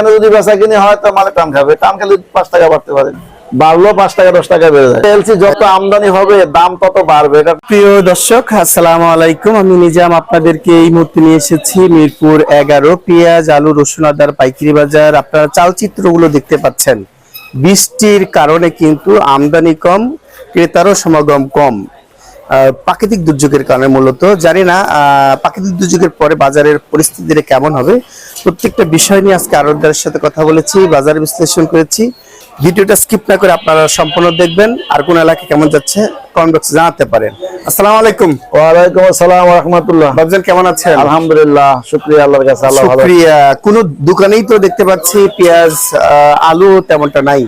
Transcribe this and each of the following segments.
এখানে যদি বেচা কিনে হয় তো মালে টান খাবে। টান খেলে পাঁচ টাকা বাড়তে পারে। বাড়লো পাঁচ টাকা, দশ টাকা বেড়ে যায়। এলসি যত আমদানি হবে, দাম তত বাড়বে। এটা প্রিয় দর্শক আলাইকুম। আমি নিজাম আপনাদেরকে এই মুহূর্তে নিয়ে এসেছি মিরপুর এগারো পেঁয়াজ, আলু, রসুন, আদার, পাইকারি বাজার। আপনারা চালচিত্রগুলো দেখতে পাচ্ছেন। বৃষ্টির কারণে কিন্তু আমদানি কম, ক্রেতারও সমাগম কম। প্রাকৃতিক দুর্যোগের কারণে মূলত জানি না প্রাকৃতিক দুর্যোগের পরে বাজারের পরিস্থিতিটা কেমন হবে। প্রত্যেকটা বিষয় নিয়ে আজকে আরোদ্দারের সাথে কথা বলেছি বাজার বিশ্লেষণ করেছি। ভিডিওটা স্কিপ না করে আপনারা সম্পূর্ণ দেখবেন। আর কোন এলাকা কেমন যাচ্ছে কমেন্ট বক্সে জানাতে পারেন। আসসালামু আলাইকুম। ওয়ালাইকুম আসসালাম রহমতুল্লাহ। বাবজান কেমন আছেন? আলহামদুলিল্লাহ শুক্রিয়া আল্লাহর কাছে আল্লাহ ভালো শুক্রিয়া। কোন দোকানেই তো দেখতে পাচ্ছি পেঁয়াজ আহ, আলু তেমনটা নাই।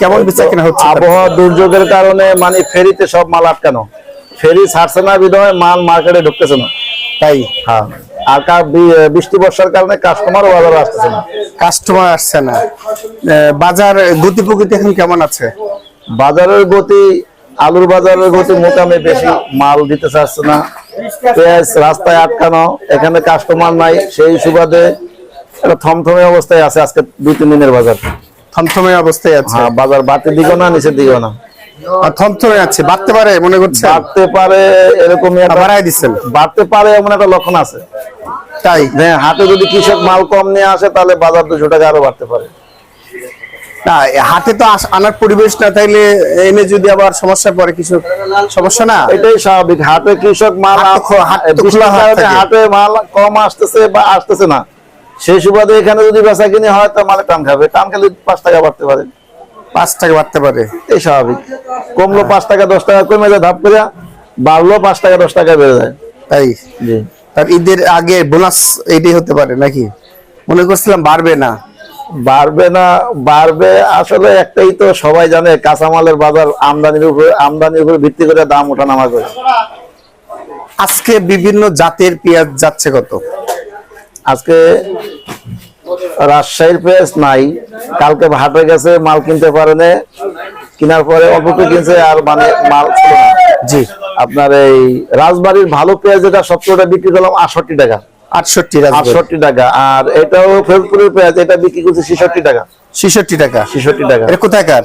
কেমন বেচা কেনা হচ্ছে? আবহাওয়া দুর্যোগের কারণে মানে ফেরিতে সব মাল আটকানো। ফেরি ছাড়ছে না বিধয় মাল মার্কেটে ঢুকতেছে না। তাই? হ্যাঁ। আর বৃষ্টি বর্ষার কারণে কাস্টমারও বাজারে আসতেছে না। কাস্টমার আসছে না। বাজার গতি প্রকৃতি এখন কেমন আছে? বাজারের গতি আলুর বাজারের গতি মোটামুটি বেশি মাল দিতে চাচ্ছে না। পেঁয়াজ রাস্তায় আটকানো এখানে কাস্টমার নাই সেই সুবাদে একটা থমথমে অবস্থায় আছে আজকে দুই তিন দিনের বাজার। থমথমে অবস্থায় আছে। হ্যাঁ বাজার বাড়তে দিকেও না নিচের দিকেও না। থমথমে আছে বাড়তে পারে মনে করছে বাড়তে পারে এরকমই বাড়াই দিচ্ছেন। বাড়তে পারে এমন একটা লক্ষণ আছে। তাই? হ্যাঁ হাটে যদি কৃষক মাল কম নিয়ে আসে তাহলে বাজার দুশো টাকা আরও বাড়তে পারে। না হাতে তো আনার পরিবেশ না থাকলে এনে যদি আবার সমস্যা পড়ে কিছু সমস্যা না? এটাই স্বাভাবিক হাটে কৃষক মাল হাট তো খো- হাট তো বৃষ্টির খোলা হাট কারণে থাকে। হাটে মাল কম আসতেছে বা আসতেছে না। সেই সুবাদে এখানে যদি বেচা কিনে হয় তো মালে টান খাবে। টান খেলে পাঁচ টাকা বাড়তে পারে। পাঁচ টাকা বাড়তে পারে। এই স্বাভাবিক। কমলো পাঁচ টাকা দশ টাকা কমে যায় ধাপ করে বাড়লো পাঁচ টাকা দশ টাকা বেড়ে যায়। তাই? তার ঈদের আগে বোনাস এইটাই হতে পারে নাকি? মনে করছিলাম বাড়বে না। বাড়বে না বাড়বে আসলে একটাই তো সবাই জানে কাঁচামালের বাজার আমদানির উপরে আমদানির উপরে ভিত্তি করে দাম ওঠানামা করে। আজকে বিভিন্ন জাতের পেঁয়াজ যাচ্ছে কত? আজকে রাজশাহীর পেঁয়াজ নাই। কালকে হাটে গেছে মাল কিনতে পারে না। কেনার পরে অল্প কিনছে আর মানে মাল ছিল না। জি। আপনার এই রাজবাড়ির ভালো পেঁয়াজ যেটা সত্তরটা বিক্রি করলাম আটষট্টি টাকা। আটষট্টি আটষট্টি টাকা। আর এটাও ফরিদপুরের পেঁয়াজ এটা বিক্রি করছে ছেষট্টি টাকা। ছেষট্টি টাকা। ছেষট্টি টাকা। এটা কোথাকার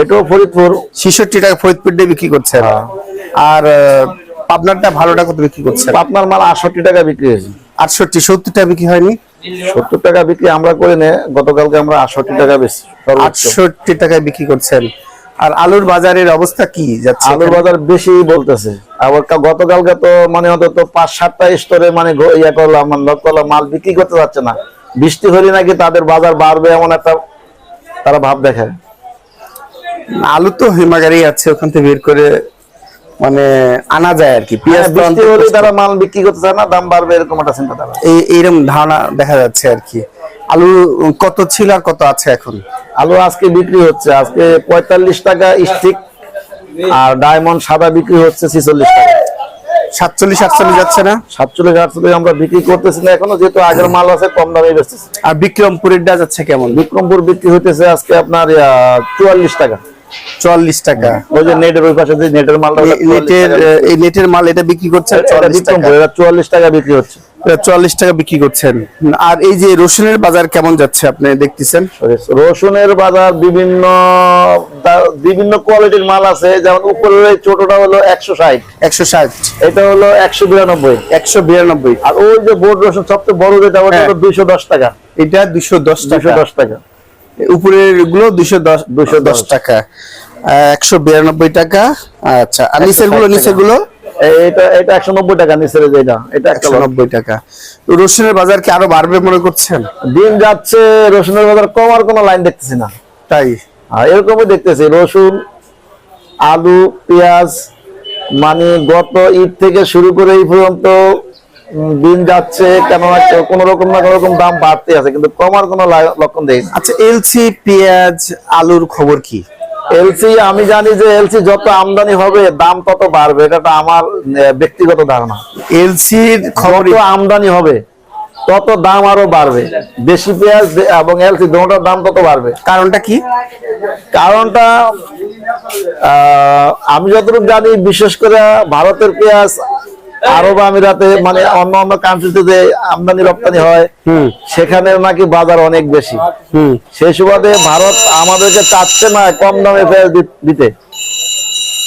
এটাও ফরিদপুর। ছেষট্টি টাকা ফরিদপুর দিয়ে বিক্রি করছেন। হ্যাঁ। আর পাবনারটা ভালোটা কত বিক্রি করছেন? আপনার মাল আটষট্টি টাকা বিক্রি হয়েছে। আটষট্টি সত্তর টাকা বিক্রি হয়নি? সত্তর টাকা বিক্রি আমরা করি না গতকালকে আমরা আটষট্টি টাকা বেশি আটষট্টি টাকায় বিক্রি করছেন। আর আলুর বাজারের অবস্থা কি যাচ্ছে আলুর বাজার বেশি বলতেছে। আবার গতকালকে তো মানে অন্তত পাঁচ সাতটা স্টোরে মানে ইয়া করলাম মানে লক করলাম মাল বিক্রি করতে যাচ্ছে না। বৃষ্টি হলে নাকি তাদের বাজার বাড়বে এমন একটা তারা ভাব দেখায়। আলু তো হিমাগারেই আছে ওখান থেকে বের করে মানে আনা যায় আর কি পেঁয়াজ হ্যাঁ, বৃষ্টি হলে তারা মাল বিক্রি করতে চায় না দাম বাড়বে এরকম একটা চিন্তা তারা এই এইরকম ধারণা দেখা যাচ্ছে আর কি। আলু কত ছিল আর কত আছে এখন? আলু আজকে বিক্রি হচ্ছে আজকে পঁয়তাল্লিশ টাকা স্টিক আর ডায়মন্ড সাদা বিক্রি হচ্ছে ছিচল্লিশ টাকা। সাতচল্লিশ আটচল্লিশ যাচ্ছে না? সাতচল্লিশ আটচল্লিশ আমরা বিক্রি করতেছি না এখনও যেহেতু আগের মাল আছে কম দামে বেচতেছি। আর বিক্রমপুরের ডা যাচ্ছে কেমন? বিক্রমপুর বিক্রি হইতেছে আজকে আপনার চুয়াল্লিশ টাকা। চুয়াল্লিশ টাকা। ওই যে নেটের ওই পাশে যে নেটের মালটা নেটের এই নেটের মাল এটা বিক্রি করছেন চুয়াল্লিশ টাকা। বিক্রি হচ্ছে। চুয়াল্লিশ টাকা বিক্রি করছেন। আর এই যে রসুনের বাজার কেমন যাচ্ছে আপনি দেখতেছেন? রসুনের বাজার বিভিন্ন বিভিন্ন কোয়ালিটির মাল আছে। যেমন উপরের ছোটটা হলো একশো ষাট। একশো ষাট। এটা হলো একশো বিরানব্বই। একশো বিরানব্বই। আর ওই যে বোর্ড রসুন সবচেয়ে বড় যেটা ওটা হ্যাঁ। হলো দুইশো দশ টাকা। এটা দুশো দশ টাকা। দশ টাকা। উপরেরগুলো দুশো দশ দুশো দশ টাকা। একশো বিরানব্বই টাকা। আচ্ছা আর নিচেরগুলো নিচেরগুলো এটা এটা একশো নব্বই টাকা নিচের যেটা। এটা একটা একশো নব্বই টাকা। রসুনের বাজার কি আরও বাড়বে মনে করছেন? দিন যাচ্ছে রসুনের বাজার কমার কোনো লাইন দেখতেছি না। তাই? এরকমই দেখতেছি রসুন আলু পেঁয়াজ মানে গত ঈদ থেকে শুরু করে এই পর্যন্ত দিন যাচ্ছে কেন কোন রকম না কোন রকম দাম বাড়তে আছে কিন্তু কমার কোনো লক্ষণ দেখি আচ্ছা এলসি পেঁয়াজ আলুর খবর কি? এলসি আমি জানি যে এলসি যত আমদানি হবে দাম তত বাড়বে এটা তো আমার ব্যক্তিগত ধারণা। এলসির খবর আমদানি হবে তত দাম আরও বাড়বে। দেশি পেঁয়াজ এবং এলসি দুটোটার দাম তত বাড়বে। কারণটা কি? কারণটা আহ, আমি যতটুকু জানি বিশেষ করে ভারতের পেঁয়াজ আরব আমিরাতে মানে অন্য অন্য কান্ট্রিতে যে আমদানি রপ্তানি হয় হুম। সেখানে নাকি বাজার অনেক বেশি। হুম। সেই সুবাদে ভারত আমাদেরকে চাচ্ছে না কম দামে দিতে।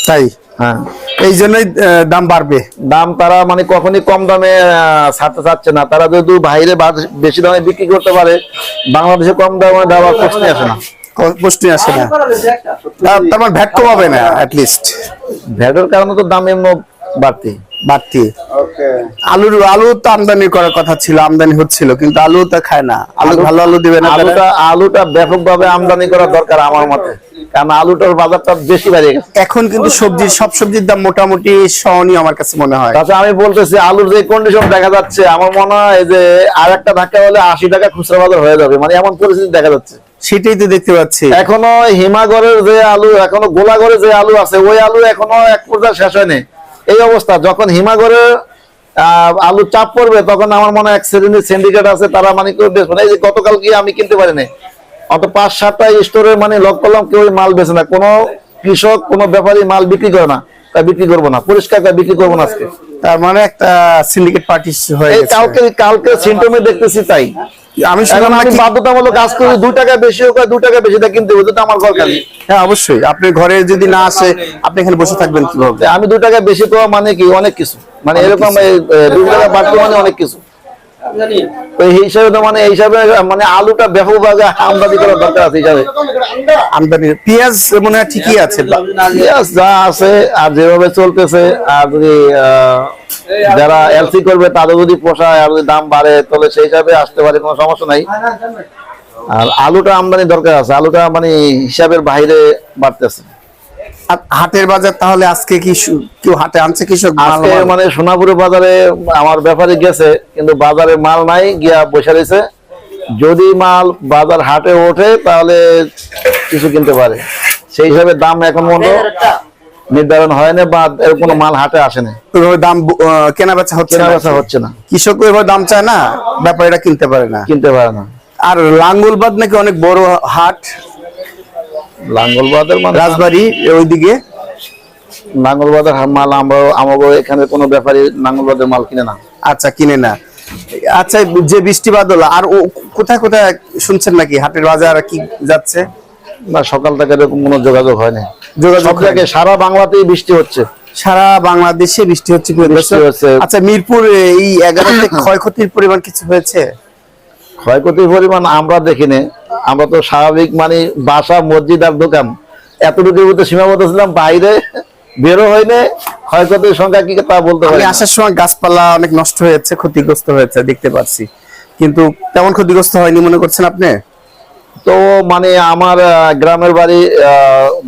তাই? হ্যাঁ। এই জন্যই দাম বাড়বে। দাম তারা মানে কখনই কম দামে আহ, ছাড়তে চাচ্ছে না। তারা যদি বাইরে বেশি দামে বিক্রি করতে পারে বাংলাদেশে কম দামে দেওয়ার প্রশ্ন আসে না। প্রশ্নই আসে না। তার তার মানে ভ্যাট কমাবে না লিস্ট ভ্যাটের কারণে তো দাম এমন বাড়তি বাড়তি। আলুর আলু তো আমদানি করার কথা ছিল আমদানি হচ্ছিল কিন্তু আলু তো খায় না। আলু ভালো আলু দিবে না আলুটা আলুটা ব্যাপকভাবে আমদানি করা দরকার আমার মতে। কারণ আলুটার বাজারটা বেশি বেড়ে গেছে। এখন কিন্তু সবজির সব সবজির দাম মোটামুটি সহনীয় আমার কাছে মনে হয়। তাছাড়া আমি বলতেছি আলুর যে কন্ডিশন দেখা যাচ্ছে আমার মনে হয় যে আর একটা ধাক্কা হলে আশি টাকা খুচরা বাজার হয়ে যাবে। মানে এমন পরিস্থিতি দেখা যাচ্ছে। সেটাই তো দেখতে পাচ্ছি। এখনও হিমাগরের যে আলু এখনও গোলাগড়ের যে আলু আছে ওই আলু এখনও এক পর্যায়ে শেষ হয়নি। এই অবস্থা যখন আহ, আলু চাপ পড়বে তখন আমার মনে হয় এক শ্রেণির সিন্ডিকেট আছে তারা মানে কেউ বেচবে না। এই যে গতকাল গিয়ে আমি কিনতে পারিনি। অত পাঁচ সাতটা স্টোরে মানে লক করলাম কেউ মাল বেছে না। কোনো কৃষক কোনো ব্যাপারী মাল বিক্রি করে না। তা বিক্রি করব না। পরিষ্কার করে বিক্রি করব না আজকে। তার মানে একটা সিন্ডিকেট পার্টি হয়ে গেছে। কালকে কালকে দেখতেছি তাই। আমি শুনলাম নাকি বাধ্যতামূলক কাজ করি 2 টাকা বেশি হোক 2 টাকা বেশি দেয় কিনতে হবে তো আমার ঘর খালি। হ্যাঁ অবশ্যই। আপনি ঘরে যদি না আসে আপনি এখানে বসে থাকবেন কীভাবে? আমি দু টাকা বেশি পাওয়া মানে কি? অনেক কিছু। মানে এরকম 2 টাকা বাড়তে মানে অনেক কিছু। তো এই হিসাবে তো মানে এই হিসাবে মানে আলুটা ব্যাপকভাবে আমদানি করার দরকার আছে হিসাবে। আমদানি পেঁয়াজ মনে হয় ঠিকই আছে। Yes, যা আছে আর যেভাবে চলতেছে আর যদি আহ, যারা এলসি করবে তাদের যদি পোষায় আর যদি দাম বাড়ে তাহলে সেই হিসাবে আসতে পারে কোনো সমস্যা নাই। আর আলুটা আমদানি দরকার আছে। আলুটা মানে হিসাবের বাইরে বাড়তেছে। হাটের বাজার তাহলে আজকে কি কেউ হাটে আনছে কৃষক আজকে মানে সোনাপুরে বাজারে আমার ব্যাপারে গেছে কিন্তু বাজারে মাল নাই গিয়া বসে রয়েছে। যদি মাল বাজার হাটে ওঠে তাহলে কিছু কিনতে পারে। সেই হিসাবে দাম এখন পর্যন্ত নির্ধারণ হয় না বা এর কোনো মাল হাটে আসে না। দাম আহ, কেনা বেচা হচ্ছে কেনা না? বেচা হচ্ছে না। কৃষক ওইভাবে দাম চায় না? ব্যাপারীরা কিনতে পারে না? কিনতে পারে না। আর লাঙ্গুলবাদ নাকি অনেক বড় হাট? মানে রাজবাড়ি ওইদিকে। লাঙ্গল মাল আমরা আমাকে এখানে কোনো ব্যাপারী লাঙ্গল মাল কিনে না। আচ্ছা কিনে না। আচ্ছা যে বৃষ্টি বাদল আর ও কোথায় কোথায় শুনছেন নাকি? হাটের বাজার কি যাচ্ছে? না সকাল থেকে এরকম কোনো যোগাযোগ হয় না যোগাযোগ জায়গায় সারা বাংলাতেই বৃষ্টি হচ্ছে। সারা বাংলাদেশে বৃষ্টি হচ্ছে। আচ্ছা মিরপুর এই এগারোতে ক্ষয়ক্ষতির পরিমাণ কিছু হয়েছে? ক্ষয়ক্ষতির পরিমাণ আমরা দেখিনি। আমরা তো স্বাভাবিক মানে বাসা মসজিদ আর দোকান এতটুকুর মধ্যে সীমাবদ্ধ ছিলাম বাইরে বেরো হয়নি। ক্ষয়ক্ষতির সংখ্যা কি তা বলতে পারি আসার সময় গাছপালা অনেক নষ্ট হয়েছে ক্ষতিগ্রস্ত হয়েছে দেখতে পাচ্ছি। কিন্তু তেমন ক্ষতিগ্রস্ত হয়নি মনে করছেন আপনি? তো মানে আমার গ্রামের বাড়ি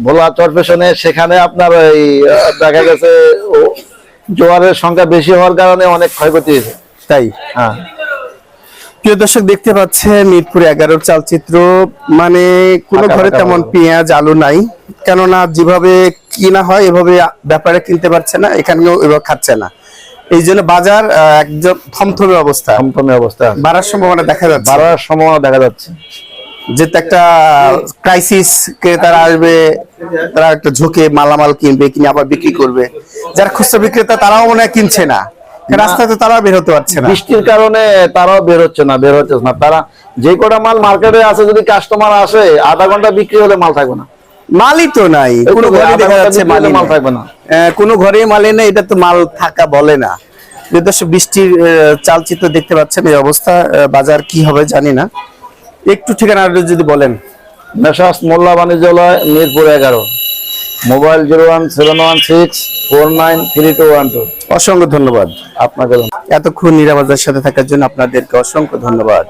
ভোলা চরপেশনে সেখানে আপনার এই দেখা গেছে জোয়ারের সংখ্যা বেশি হওয়ার কারণে অনেক ক্ষয়ক্ষতি হয়েছে। তাই? হ্যাঁ। প্রিয় দর্শক দেখতে পাচ্ছেন মিরপুর এগারোর চালচিত্র। মানে কোনো ঘরে তেমন পেঁয়াজ আলু নাই। কেননা যেভাবে কিনা হয় এভাবে ব্যাপারে কিনতে পারছে না এখানেও এভাবে খাচ্ছে না। এই জন্য বাজার একদম থমথমে অবস্থা। থমথমে অবস্থা। বাড়ার সম্ভাবনা দেখা যাচ্ছে। বাড়ার সম্ভাবনা দেখা যাচ্ছে। যেহেতু একটা ক্রাইসিস ক্রেতারা আসবে তারা একটা ঝুঁকে মালামাল কিনবে কিনে আবার বিক্রি করবে। যারা খুচরা বিক্রেতা তারাও মনে হয় কিনছে না। রাস্তায় তো তারাও বের হতে পারছে না। বৃষ্টির কারণে তারাও বের হচ্ছে না বের হচ্ছে না। তারা যে কটা মাল মার্কেটে আছে যদি কাস্টমার আসে আধা ঘণ্টা বিক্রি হলে মাল থাকবে না। মালই তো নাই কোনো ঘরে দেখা যাচ্ছে মালই মাল থাকবে না। কোনো ঘরে মালে নেই এটা তো মাল থাকা বলে না। যথেষ্ট বৃষ্টির চালচিত্র দেখতে পাচ্ছেন এই অবস্থা বাজার কি হবে জানি না। একটু ঠিকানা যদি বলেন। মেসাস মোল্লা বাণিজ্যালয় মিরপুর এগারো। Mobile zero one seven one six four nine three two one two. অসংখ্য ধন্যবাদ। আপনাকে এতক্ষণ নিরাপদার সাথে থাকার জন্য আপনাদেরকে অসংখ্য ধন্যবাদ।